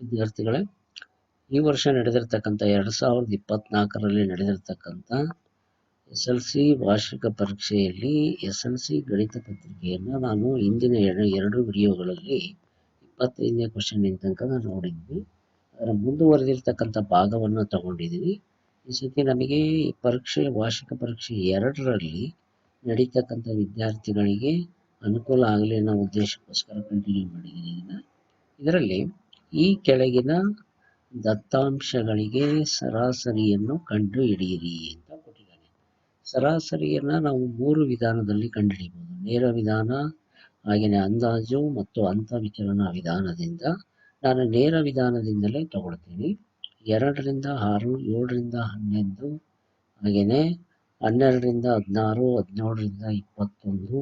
ವಿದ್ಯಾರ್ಥಿಗಳೇ, ಈ ವರ್ಷ ನಡೆದಿರ್ತಕ್ಕಂಥ ಎರಡು ಸಾವಿರದ ಇಪ್ಪತ್ನಾಲ್ಕರಲ್ಲಿ ನಡೆದಿರ್ತಕ್ಕಂಥ ಎಸ್ ಎಲ್ ಸಿ ವಾರ್ಷಿಕ ಪರೀಕ್ಷೆಯಲ್ಲಿ ಎಸ್ ಎಲ್ ಸಿ ಗಣಿತ ಪತ್ರಿಕೆಯನ್ನು ನಾನು ಹಿಂದಿನ ಎರಡು ಎರಡು ವಿಡಿಯೋಗಳಲ್ಲಿ ಇಪ್ಪತ್ತೈದನೇ ಕ್ವಶನ್ ತನಕ ನಾನು ನೋಡಿದ್ವಿ. ಅದರ ಮುಂದುವರೆದಿರ್ತಕ್ಕಂಥ ಭಾಗವನ್ನು ತಗೊಂಡಿದ್ದೀನಿ ಈ ಸತಿ ನಮಗೆ ಈ ಪರೀಕ್ಷೆ, ವಾರ್ಷಿಕ ಪರೀಕ್ಷೆ ಎರಡರಲ್ಲಿ ನಡೀತಕ್ಕಂಥ ವಿದ್ಯಾರ್ಥಿಗಳಿಗೆ ಅನುಕೂಲ ಆಗಲಿ ಅನ್ನೋ ಉದ್ದೇಶಕ್ಕೋಸ್ಕರ ಕಂಟಿನ್ಯೂ ಮಾಡಿದ್ದೀನಿ ಇದನ್ನು. ಇದರಲ್ಲಿ ಈ ಕೆಳಗಿನ ದತ್ತಾಂಶಗಳಿಗೆ ಸರಾಸರಿಯನ್ನು ಕಂಡು ಹಿಡಿಯಿರಿ ಅಂತ ಕೊಟ್ಟಿದ್ದಾರೆ ಸರಾಸರಿಯನ್ನು ನಾವು ಮೂರು ವಿಧಾನದಲ್ಲಿ ಕಂಡುಹಿಡಿಯಬಹುದು. ನೇರ ವಿಧಾನ ಹಾಗೆಯೇ ಅಂದಾಜು ಮತ್ತು ಅಂತವಿಚಲನ ವಿಧಾನದಿಂದ ನಾನು ನೇರ ವಿಧಾನದಿಂದಲೇ ತಗೊಳ್ತೀನಿ. ಎರಡರಿಂದ ಆರು, ಏಳರಿಂದ ಹನ್ನೊಂದು ಹಾಗೆಯೇ ಹನ್ನೆರಡರಿಂದ ಹದಿನಾರು, ಹದಿನೇಳರಿಂದ ಇಪ್ಪತ್ತೊಂದು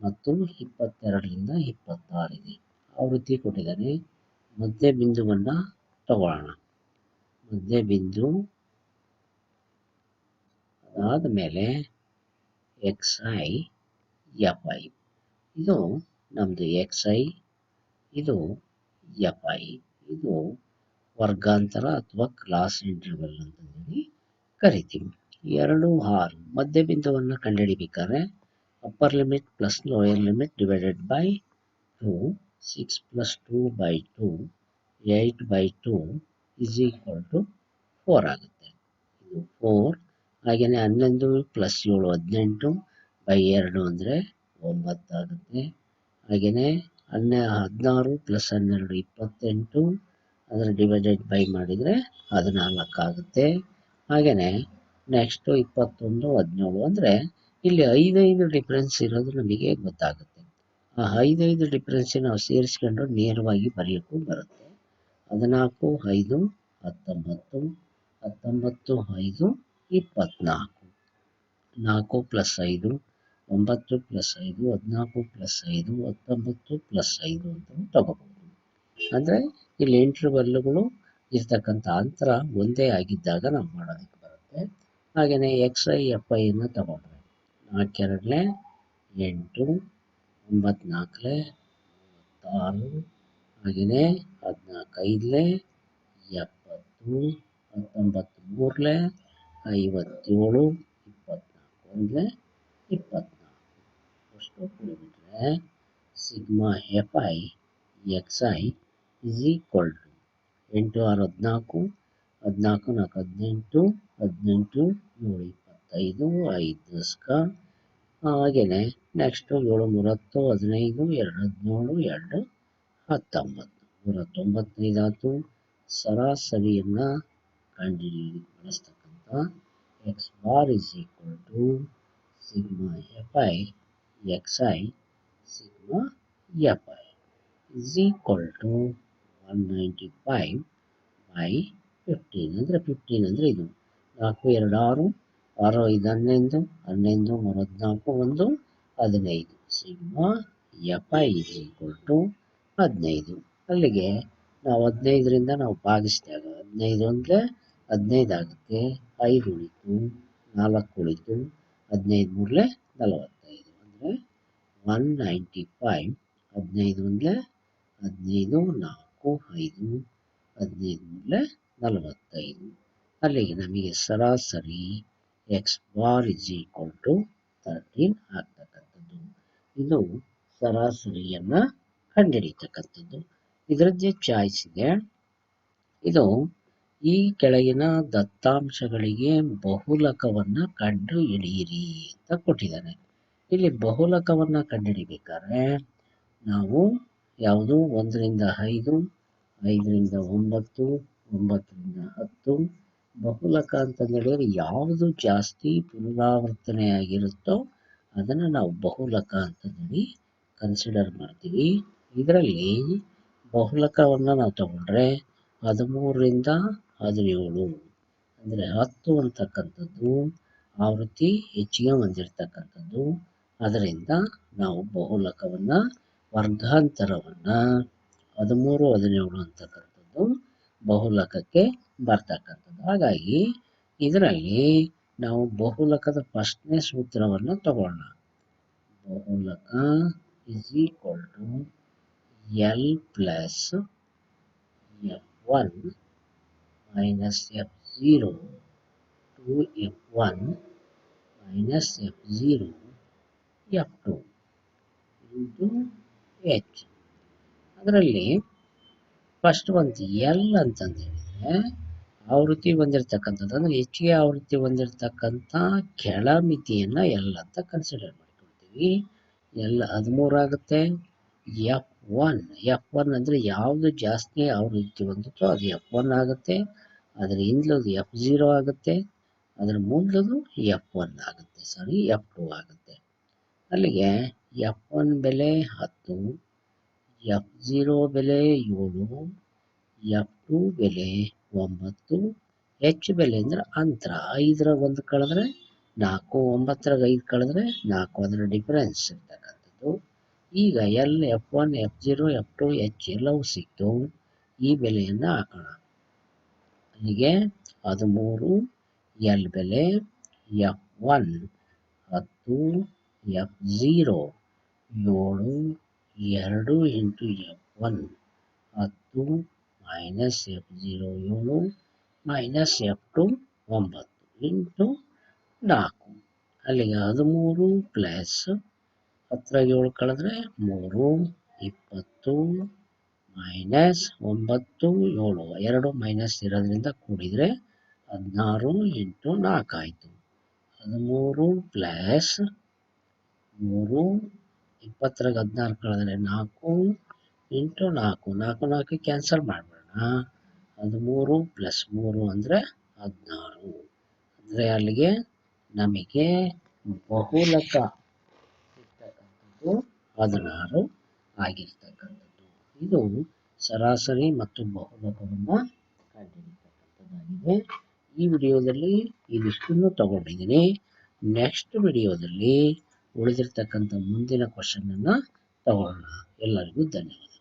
ಮತ್ತು ಇಪ್ಪತ್ತೆರಡರಿಂದ ಇಪ್ಪತ್ತಾರಿದೆ ಆವೃತ್ತಿ ಕೊಟ್ಟಿದ್ದಾನೆ. ಮಧ್ಯ ಬಿಂದುವನ್ನು ತಗೊಳ್ಳೋಣ. ಮಧ್ಯ ಬಿಂದು ಅದಾದ ಮೇಲೆ ಎಕ್ಸ್ ಐ, ಎಫ್ ಐ. ಇದು ನಮ್ಮದು ಎಕ್ಸ್ ಐ, ಇದು ಎಫ್ ಐ. ಇದು ವರ್ಗಾಂತರ ಅಥವಾ ಕ್ಲಾಸ್ ಇಂಟರ್ವಲ್ ಅಂತ ಹೇಳಿ ಕರಿತೀವಿ. ಎರಡು ಆರು ಮಧ್ಯ ಬಿಂದುವನ್ನು ಕಂಡುಹಿಡಿಬೇಕಾದ್ರೆ upper limit plus lower limit divided by two six plus two by two eight by two is equal to four ಆಗುತ್ತೆ. ಇದು ಫೋರ್ ಹಾಗೆಯೇ ಹನ್ನೊಂದು ಪ್ಲಸ್ ಏಳು ಹದಿನೆಂಟು ಬೈ ಎರಡು ಅಂದರೆ ಒಂಬತ್ತಾಗುತ್ತೆ ಹಾಗೆಯೇ ಹನ್ನೆ, ಹದಿನಾರು ಪ್ಲಸ್ ಹನ್ನೆರಡು ಇಪ್ಪತ್ತೆಂಟು ಅದರ ಡಿವೈಡೆಡ್ ಬೈ ಮಾಡಿದರೆ ಹದಿನಾಲ್ಕು ಆಗುತ್ತೆ. ಹಾಗೆಯೇ ನೆಕ್ಸ್ಟು ಇಪ್ಪತ್ತೊಂದು, ಹದಿನೇಳು ಅಂದರೆ ಇಲ್ಲಿ ಐದೈದು ಡಿಫ್ರೆನ್ಸ್ ಇರೋದು ನಮಗೆ ಗೊತ್ತಾಗುತ್ತೆ. ಆ ಐದೈದು ಡಿಫ್ರೆನ್ಸ್ ನಾವು ಸೇರಿಸ್ಕೊಂಡು ನೇರವಾಗಿ ಬರೆಯೋಕ್ಕೂ ಬರುತ್ತೆ. ಹದಿನಾಲ್ಕು, ಐದು, ಹತ್ತೊಂಬತ್ತು ಹತ್ತೊಂಬತ್ತು, ಐದು ಇಪ್ಪತ್ತ್ನಾಲ್ಕು ನಾಲ್ಕು ಪ್ಲಸ್ ಐದು, ಒಂಬತ್ತು ಪ್ಲಸ್ ಐದು, ಹದಿನಾಲ್ಕು ಪ್ಲಸ್ ಐದು, ಹತ್ತೊಂಬತ್ತು ಪ್ಲಸ್ ಐದು ಅಂತ ತಗೋಬಹುದು ಅಂದರೆ ಇಲ್ಲಿ ಇಂಟರ್ವಲ್ಗಳು ಇರ್ತಕ್ಕಂಥ ಅಂತರ ಒಂದೇ ಆಗಿದ್ದಾಗ ನಾವು ಮಾಡೋದಕ್ಕೆ ಬರುತ್ತೆ. ಹಾಗೆಯೇ ಎಕ್ಸ್ ಐ ಎಫ್ ಐಯನ್ನು ತಗೊಂಡ್ರೆ ನಾಲ್ಕೆರಡಲೆ ಎಂಟು ಒಂಬತ್ನಾಲ್ಕಲೆ ಮೂವತ್ತಾರು ಹಾಗೆಯೇ ಹದಿನಾಲ್ಕೈದಲೇ ಎಪ್ಪತ್ತು ಹತ್ತೊಂಬತ್ತು ಮೂರಲೆ ಐವತ್ತೇಳು ಇಪ್ಪತ್ನಾಲ್ಕು. ಒಂದಲೆ ಇಪ್ಪತ್ತ್ನಾಲ್ಕು ಅಷ್ಟು ಕುಡಿಬಿಟ್ರೆ sigma F I, X I is equal to ಎಂಟು ಆರು ಹದಿನಾಲ್ಕು ಹದಿನಾಲ್ಕು ನಾಲ್ಕು ಹದಿನೆಂಟು ಹದಿನೆಂಟು ಏಳು ಇಪ್ಪತ್ತೈದು, ಐದು ಸ್ಕ ಹಾಗೆಯೇ ನೆಕ್ಸ್ಟು ಏಳು ಮೂರತ್ತು ಹದಿನೈದು, ಎರಡು ಹದಿನೇಳು, ಎರಡು ಹತ್ತೊಂಬತ್ತು. ನೂರ ತೊಂಬತ್ತೈದು ಆಯಿತು. ಸರಾಸರಿಯನ್ನು ಕಂಡುಹಿಡಿಯಲಿಕ್ಕೆ ಬಳಸ್ತಕ್ಕಂಥ X bar is equal to sigma F I X I sigma F I is equal to one ninety five by fifteen ಅಂದರೆ ಫಿಫ್ಟೀನ್ ಅಂದರೆ ಇದು. ನಾಲ್ಕು, ಎರಡು, ಆರು. ಆರು, ಐದು ಹನ್ನೊಂದು ಹನ್ನೊಂದು ಮೂರು ಹದಿನಾಲ್ಕು ಒಂದು, ಹದಿನೈದು. Sigma F I is equal to ಹದಿನೈದು. ಅಲ್ಲಿಗೆ ನಾವು ಹದಿನೈದರಿಂದ ನಾವು ಭಾಗಿಸಿದಾಗ ಹದಿನೈದು ಅಂದರೆ ಹದಿನೈದು ಆಗುತ್ತೆ. ಐದು ಉಳಿತು, ನಾಲ್ಕು ಉಳಿತು, ಹದಿನೈದು ಮೂರಲೆ ನಲವತ್ತೈದು. ಅಂದರೆ ಒನ್ ನೈಂಟಿ ಫೈವ್ ಹದಿನೈದು ಅಂದರೆ ಹದಿನೈದು, ನಾಲ್ಕು, ಐದು, ಹದಿನೈದು ಮೂರಲೆ ನಲವತ್ತೈದು. ಅಲ್ಲಿಗೆ ನಮಗೆ ಸರಾಸರಿ X bar is equal to thirteen ಆಗ್ತಕ್ಕಂಥದ್ದು. ಇದು ಸರಾಸರಿಯನ್ನು ಕಂಡುಹಿಡಿತಕ್ಕಂಥದ್ದು ಇದರದ್ದೇ ಚಾಯ್ಸ್ ಇದೆ. ಇದು ಈ ಕೆಳಗಿನ ದತ್ತಾಂಶಗಳಿಗೆ ಬಹುಲಕವನ್ನು ಕಂಡು ಹಿಡಿಯಿರಿ ಅಂತ ಕೊಟ್ಟಿದ್ದಾರೆ ಇಲ್ಲಿ ಬಹುಲಕವನ್ನು ಕಂಡುಹಿಡಿಬೇಕಾದ್ರೆ ನಾವು ಯಾವುದು? ಒಂದರಿಂದ ಐದು, ಐದರಿಂದ ಒಂಬತ್ತು, ಒಂಬತ್ತರಿಂದ ಹತ್ತು ಬಹುಲಕ ಅಂತ ಹೇಳಿದ್ರೆ ಯಾವುದು ಜಾಸ್ತಿ ಪುನರಾವರ್ತನೆ ಆಗಿರುತ್ತೋ ಅದನ್ನು ನಾವು ಬಹುಲಕ ಅಂತ ಹೇಳಿ ಕನ್ಸಿಡರ್ ಮಾಡ್ತೀವಿ. ಇದರಲ್ಲಿ ಬಹುಲಕವನ್ನು ನಾವು ತಗೊಂಡ್ರೆ ಹದಿಮೂರರಿಂದ ಹದಿನೇಳು ಅಂದರೆ ಹತ್ತು ಅಂತಕ್ಕಂಥದ್ದು, ಆವೃತ್ತಿ ಹೆಚ್ಚಿಗೆ ಹೊಂದಿರತಕ್ಕಂಥದ್ದು. ಅದರಿಂದ ನಾವು ಬಹುಲಕವನ್ನು ವರ್ಗಾಂತರವನ್ನು ಹದಿಮೂರು, ಹದಿನೇಳು ಅಂತಕ್ಕಂಥದ್ದು ಬಹುಲಕಕ್ಕೆ ಬರ್ತಕ್ಕಂಥದ್ದು. ಹಾಗಾಗಿ ಇದರಲ್ಲಿ ನಾವು ಬಹುಲಕದ ಫಸ್ಟ್ನೇ ಸೂತ್ರವನ್ನು ತಗೊಳ್ಳೋಣ ಬಹುಲಕ is equal to L plus F one minus F zero two F one minus F zero F two into H ಅದರಲ್ಲಿ ಫಸ್ಟ್ ಒಂದು ಎಲ್ ಅಂತಂದು ಹೇಳಿದರೆ ಆವೃತ್ತಿ ಹೊಂದಿರತಕ್ಕಂಥದ್ದು. ಅಂದ್ರೆ ಹೆಚ್ಚಿಗೆ ಆವೃತ್ತಿ ಹೊಂದಿರತಕ್ಕಂಥ ಕೆಳ ಮಿತಿಯನ್ನು ಎಲ್ ಅಂತ ಕನ್ಸಿಡರ್ ಮಾಡ್ಕೊಳ್ತೀವಿ. ಎಲ್ ಹದಿಮೂರು ಆಗುತ್ತೆ. ಎಫ್ ಒನ್ ಎಫ್ ಒನ್ ಅಂದರೆ ಯಾವುದು ಜಾಸ್ತಿ ಆವೃತ್ತಿ ಹೊಂದುತ್ತೋ ಅದು ಎಫ್ ಒನ್ ಆಗುತ್ತೆ. ಅದರ ಹಿಂದ್ಲದು ಎಫ್ ಜೀರೋ ಆಗುತ್ತೆ. ಅದರ ಮುಂದದು ಎಫ್ ಒನ್ ಆಗುತ್ತೆ. ಸಾರಿ ಎಫ್ ಟು ಆಗುತ್ತೆ. ಅಲ್ಲಿಗೆ ಎಫ್ ಒನ್ ಬೆಲೆ ಹತ್ತು ಎಫ್ ಜೀರೋ ಬೆಲೆ ಏಳು ಎಫ್ ಟು ಬೆಲೆ ಒಂಬತ್ತು ಎಚ್ ಬೆಲೆ ಅಂದ್ರೆ ಅಂತರ. ಐದರ ಒಂದು ಕಳೆದ್ರೆ ನಾಲ್ಕು, ಒಂಬತ್ತರಾಗ ಐದು ಕಳೆದ್ರೆ ನಾಲ್ಕು ಅದರ ಡಿಫರೆನ್ಸ್ ಇರ್ತಕ್ಕಂಥದ್ದು. ಈಗ L F one F zero F two H ಎಲ್ಲವೂ ಸಿಕ್ತು. ಈ ಬೆಲೆಯನ್ನು ಹಾಕೋಣ. ಹೀಗೆ ಹದಿಮೂರು ಎಲ್ ಬೆಲೆ ಎಫ್ ಒನ್ ಹತ್ತು ಎಫ್ ಝೀರೋ ಏಳು, ಎರಡು ಇಂಟು ಎಫ್ ಒನ್ ಹತ್ತು ಮೈನಸ್ ಎಫ್ ಜೀರೋ ಏಳು ಮೈನಸ್ ಎಫ್ ಟು ಒಂಬತ್ತು ಇಂಟು ನಾಲ್ಕು. ಅಲ್ಲಿಗೆ ಹದಿಮೂರು ಪ್ಲಸ್ ಹತ್ತಿರ ಏಳು ಕಳೆದ್ರೆ ಮೂರು, ಇಪ್ಪತ್ತು ಮೈನಸ್ ಒಂಬತ್ತು, ಏಳು, ಎರಡು ಮೈನಸ್ ಇರೋದ್ರಿಂದ ಕೂಡಿದರೆ ಹದಿನಾರು ಇಂಟು ನಾಲ್ಕು ಆಯಿತು. ಹದಿಮೂರು ಪ್ಲಸ್ ಮೂರು, ಇಪ್ಪತ್ತರಾಗ ಹದಿನಾರು ಕಳೆದ್ರೆ ನಾಲ್ಕು ಇಂಟು ನಾಲ್ಕು. ನಾಲ್ಕು ನಾಲ್ಕು ಕ್ಯಾನ್ಸಲ್ ಮಾಡಿಬಿಡೋಣ ಹದಿಮೂರು ಪ್ಲಸ್ ಮೂರು ಅಂದರೆ ಹದಿನಾರು. ಅಂದರೆ ಅಲ್ಲಿಗೆ ನಮಗೆ ಬಹುಲಕ ಇರ್ತಕ್ಕಂಥದ್ದು ಹದಿನಾರು ಆಗಿರ್ತಕ್ಕಂಥದ್ದು. ಇದು ಸರಾಸರಿ ಮತ್ತು ಬಹುಲಕವನ್ನು ಕಂಡುಹಿಡಿತಕ್ಕಂಥದ್ದಾಗಿದೆ ಈ ವಿಡಿಯೋದಲ್ಲಿ ಇದಿಷ್ಟನ್ನು ತಗೊಂಡಿದ್ದೀನಿ. ನೆಕ್ಸ್ಟ್ ವಿಡಿಯೋದಲ್ಲಿ ಉಳಿದಿರ್ತಕ್ಕಂಥ ಮುಂದಿನ ಕ್ವಶನನ್ನು ತಗೊಳ್ಳೋಣ ಎಲ್ಲರಿಗೂ ಧನ್ಯವಾದ.